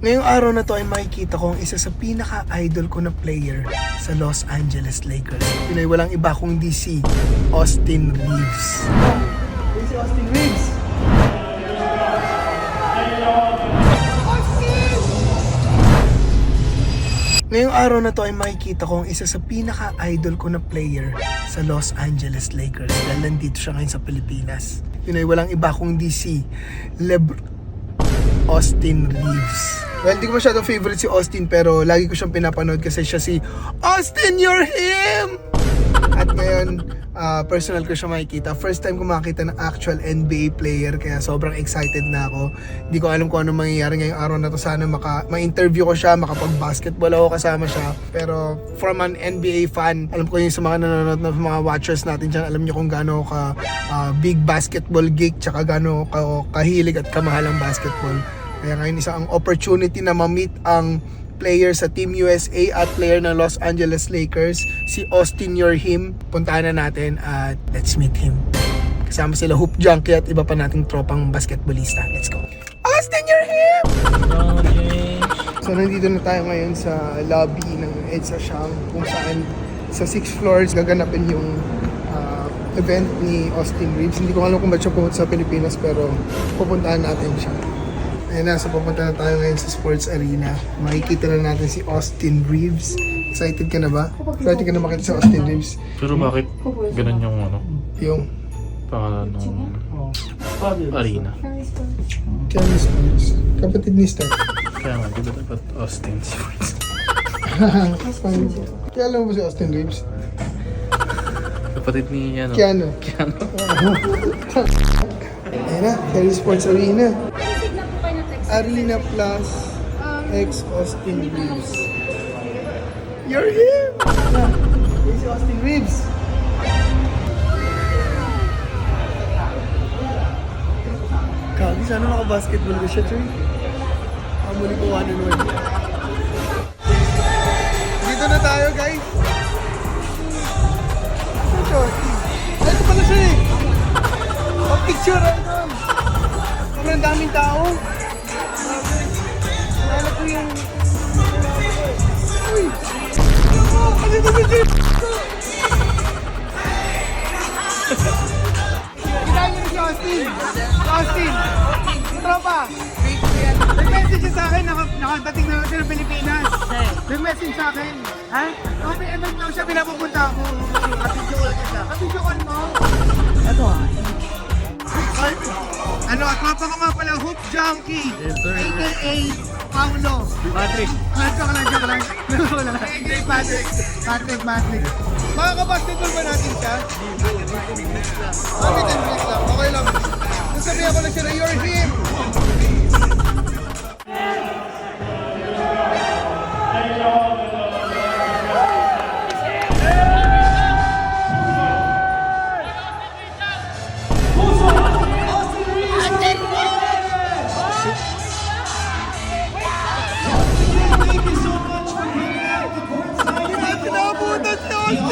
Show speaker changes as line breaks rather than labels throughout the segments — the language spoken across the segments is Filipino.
Ngayong araw na to ay makikita ko ang isa sa pinaka-idol ko na player sa Los Angeles Lakers. Yun ay walang iba kundi si Austin Reeves. Yun si Austin Reeves. Ngayong araw na to ay makikita ko ang isa sa pinaka-idol ko na player sa Los Angeles Lakers dahil nandito siya ngayon sa Pilipinas. Yun ay walang iba kundi si Lebr Austin Reeves. Well, hindi ko masyadong favorite si Austin pero lagi ko siyang pinapanood kasi siya si Austin, you're him! At ngayon, ah, personal ko siya makikita. First time ko makakita ng actual NBA player kaya sobrang excited na ako. Hindi ko alam kung ano mangyayari ngayong araw na to. Sana maka, ma-interview ko siya, makapag-basketball ako kasama siya. Pero from an NBA fan, alam ko yung sa mga nanonood na mga watchers natin dyan, alam niyo kung gaano ka ah, big basketball geek, tsaka gaano ka kahilig at kamahal ang basketball. Kaya ngayon isa ang opportunity na ma-meet ang player sa Team USA at player ng Los Angeles Lakers, si Austin Yorhim. Puntahan na natin at let's meet him. Kasama sila Hoop Junkie at iba pa nating tropang basketballista. Let's go. Austin Yorhim! So nandito na tayo ngayon sa lobby ng EDSA Shang kung saan sa 6th floors gaganapin yung ah, event ni Austin Reeves. Hindi ko alam kung ba't siya pumunta sa Pilipinas pero pupuntahan natin siya. Ayun na, so pupunta na tayo ngayon sa sports arena. Makikita na natin si Austin Reeves. Excited ka na ba? Excited ka na makita si Austin Reeves?
Pero bakit ganun yung ano,
Yung
pangalan ng arena?
Kelly Sports. Kapatid ni Steph.
Kaya nga, di ba dapat Austin Sports?
Kaya alam mo si Austin Reeves?
Kapatid ni ano?
Keanu.
Keanu.
Ayun na, Kelly Sports Arena. Arena Plus X Austin Reeves. You're him! Hey, si Austin Reeves. Kagi, sana naka-basketball ka siya, Choy. Amuli ko one on one. Dito na tayo, guys. Ito, Ano pala siya eh? Pag-picture, idol. Sobrang daming tao. Ko yung... Uy! Ano? Ano ba ba dyan? Kita niyo si Austin. Austin. Tropa. May message siya sa akin, naka- nakadating na siya ng Pilipinas. May message sa akin. Ha? May event daw siya, pinapupunta ako. Kapidyo ko siya. Kapidyo ko mo? Ito ah. Ano, at tropa ko nga pala, Hoop Junkie. AKA Paulo.
Patrick!
Ah, joke lang, joke lang. Joke lang. Patrick, Patrick, Patrick. Makakabasketball ba natin siya? Bakit and break lang? Okay lang. Nasabihan ko lang siya na you're him. Austin!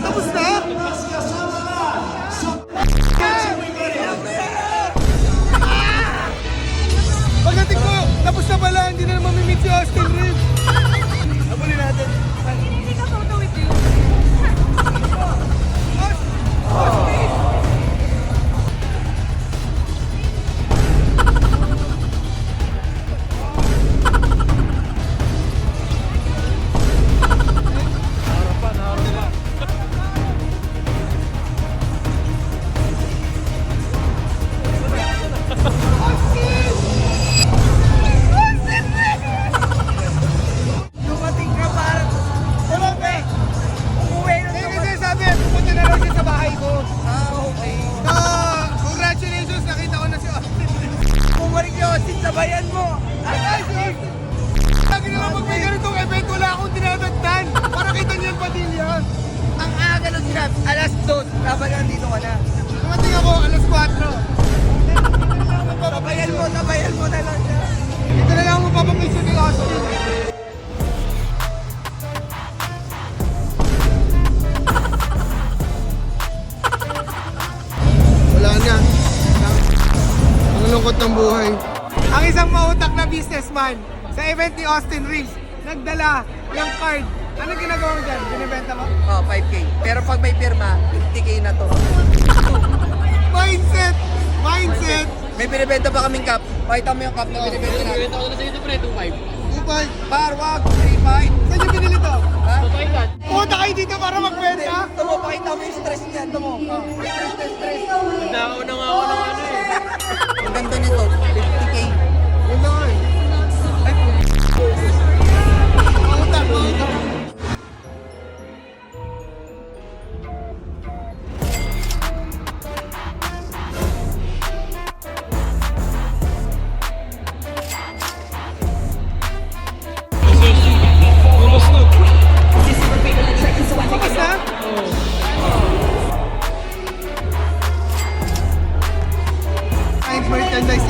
Tapos na? Pagdating ko, tapos na hindi na mamimit si Austin Reeves. Habulin natin.
Hindi ka photo with you.
Ang nung sinabi, alas 2, dapat nandito ka na.
Dumating ako, alas 4.
Tabayan mo, tabayan mo na lang siya.
Dito na lang ako magpapapicture kay Austin. Wala na. ng buhay. Ang isang mautak na businessman sa event ni Austin Reeves, nagdala ng card. Ano ginagawa mo dyan? Binibenta mo?
Oh, 5K. Pero pag may pirma, 50K na to.
Mindset! Mindset!
May binibenta pa kaming cup. Pakita mo yung cup na binibenta natin.
Bibenta ko na sa ito pre, 2.5.
Upay!
Par, wag, 3.5.
Saan nyo binili to?
Ha?
Papailan.
Punta kayo dito para magbenta?
Ito mo, pakita mo yung stress niya. Ito mo. Stress, stress, stress.
Nakaw na nga ako ng ano eh.
Ang ganda nito,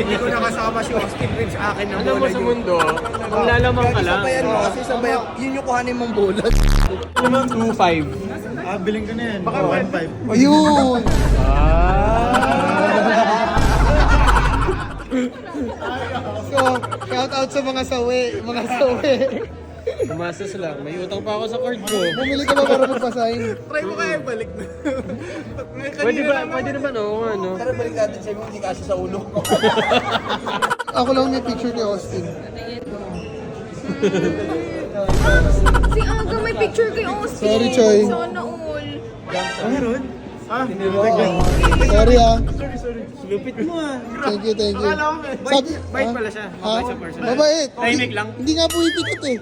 Hindi ko nakasama si Austin Reeves. Akin na
Alam mo sa mundo, maglalamang ka lang.
Sabayan mo kasi sabayan. Yun yung kuhanin mong bulat.
2.5.
Ayun! so, shout out sa mga sawi, mga sawi.
Tumasas lang. May utang pa ako sa card ko.
Bumili ka ba para magpasahin? Try mo kaya balik na.
Pwede ba? Pwede naman oo nga no.
Pero balik natin siya mo, hindi kasi sa ulo.
Ako lang may picture ni Austin.
Si Aga may picture kay Austin.
Sorry, Choy.
Sana all.
Sorry ah.
Lupit mo ah.
Thank you, thank you. Sabi, bait pala siya. Mabait sa person. Mabait.
Tahimik lang.
Hindi nga pumipikit eh.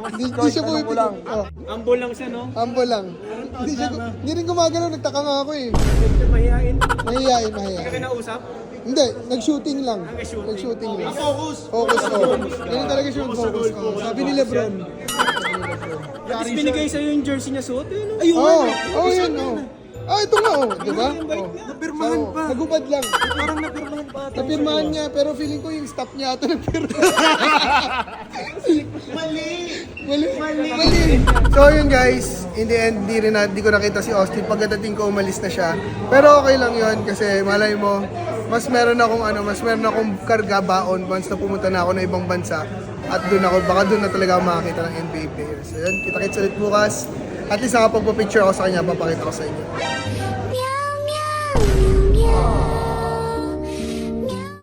Hindi, hindi siya pumipikit. Oh,
Ambol lang siya no.
humble lang. Hindi, siya, hindi rin gumagalaw. Nagtaka nga ako eh.
Mahihain.
Mahihayin, mahihayin.
Kinausap?
Hindi, nag-shooting lang. Nag-shooting lang. Focus. Focus, oh. Yun talaga siya yung focus ko. Sabi ni Lebron.
Tapos binigay sa'yo yung jersey niya suot eh no? Ayun!
Oo, oh, oh, yun, oh. Ah, ito nga, oh. Di ba? Oh. Napirmahan pa. Nagubad lang. Parang napirmahan pa. Napirmahan niya, pero feeling ko yung staff niya ito nagpirma. Mali. Mali. Mali. So yun guys, in the end, di rin na, di ko nakita si Austin. Pagdating ko, umalis na siya. Pero okay lang yun kasi malay mo, mas meron akong ano, mas meron akong karga baon once na pumunta na ako ng ibang bansa. At doon ako, baka doon na talaga ako makakita ng NBA players. So yun, kita-kits ulit bukas. At least nakapagpa-picture ako sa kanya, papakita ko sa inyo.